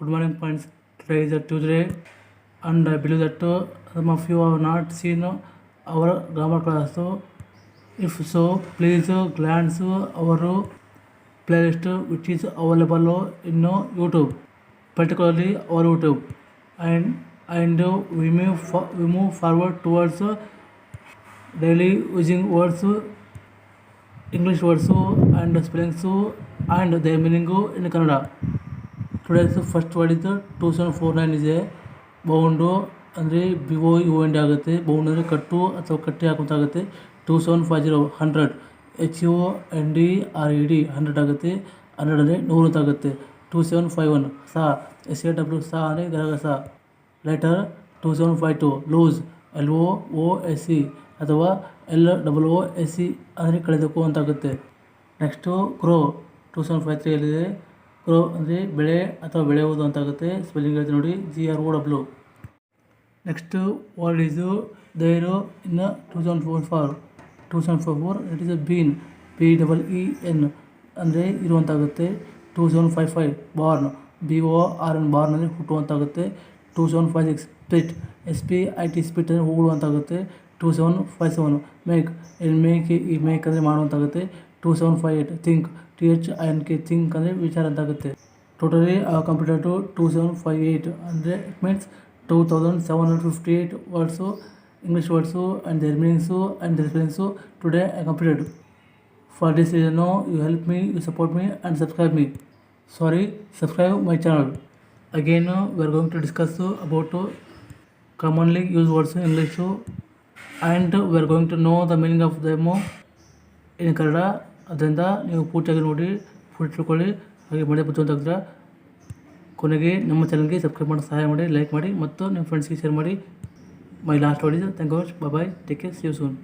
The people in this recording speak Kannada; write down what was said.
Good morning, friends. Today is Tuesday, and I believe that uh, some of you have not seen our grammar class. So, if so, please uh, glance our playlist, which is available in uh, YouTube, particularly our YouTube, and we move forward towards daily using words, English words and spellings, and their meaning in Kannada. Products first ಮಾಡಿದ್ದು ಟೂ ಸೆವೆನ್ ಫೋರ್ ನೈನ್ ಇದೆ ಬೌಂಡು ಅಂದರೆ ವಿವೋ ಯು ಎಂಡ್ ಆಗುತ್ತೆ ಬೌಂಡ್ ಅಂದರೆ ಕಟ್ಟು ಅಥವಾ ಕಟ್ಟಿ ಹಾಕುವಂತಾಗುತ್ತೆ two seven five zero hundred H U N D R E D hundred ಆಗುತ್ತೆ ಹಂಡ್ರೆಡ್ ಅಂದರೆ ನೂರು ಅಂತ ಆಗುತ್ತೆ two seven five one saw S A W saw ಅಂದರೆ ಗರಗ ಸಾ letter two seven five two loose L O O S C ಅಥವಾ L W O S C ಅಂದರೆ ಕಳೆದಕ್ಕೂ ಅಂತಾಗುತ್ತೆ next crow two seven five three ಅಲ್ಲಿದೆ ಗ್ರೋ ಅಂದರೆ ಬೆಳೆ ಅಥವಾ ಬೆಳೆಯುವುದು ಅಂತಾಗುತ್ತೆ ಸ್ಪೆಲ್ಲಿಂಗ್ ಹೇಳ್ತೀವಿ ನೋಡಿ G R O W next word is ದೈರೋ in two thousand four for two thousand four four it is a been B double E N ಅಂದರೆ ಇರುವಂತಾಗುತ್ತೆ two seven five five born B O R N ಬಾರ್ನಲ್ಲಿ ಹುಟ್ಟುವಂತಾಗುತ್ತೆ two seven five six spit S P I T spit ಅಂದರೆ ಹೋಗುವಂತಾಗುತ್ತೆ two seven five seven make N make E make ಅಂದರೆ ಮಾಡುವಂತಾಗುತ್ತೆ two seven five eight think T H I N K think ಅಂದರೆ ವಿಚಾರ ಅಂತಾಗುತ್ತೆ totally computer two two seven five eight ಅಂದರೆ it means two thousand seven hundred fifty eight words English words and their meanings and their spellings today I completed for this reason you help me you support me and subscribe me sorry subscribe my channel again we are going to discuss about commonly use words in English and we are going to know the meaning of them in Kannada ಅದರಿಂದ ನೀವು ಪೂರ್ತಿಯಾಗಿ ನೋಡಿ ಫುಲ್ ತಿಳ್ಕೊಳ್ಳಿ ಹಾಗೆ ಮಳೆ ಬಚ್ಚುವಂತ ಕೊನೆಗೆ ನಮ್ಮ ಚಾನಲ್ಗೆ ಸಬ್ಸ್ಕ್ರೈಬ್ ಮಾಡೋ ಸಹಾಯ ಮಾಡಿ ಲೈಕ್ ಮಾಡಿ ಮತ್ತು ನಿಮ್ಮ ಫ್ರೆಂಡ್ಸ್ಗೆ ಶೇರ್ ಮಾಡಿ my last story thank you much bye take care see you soon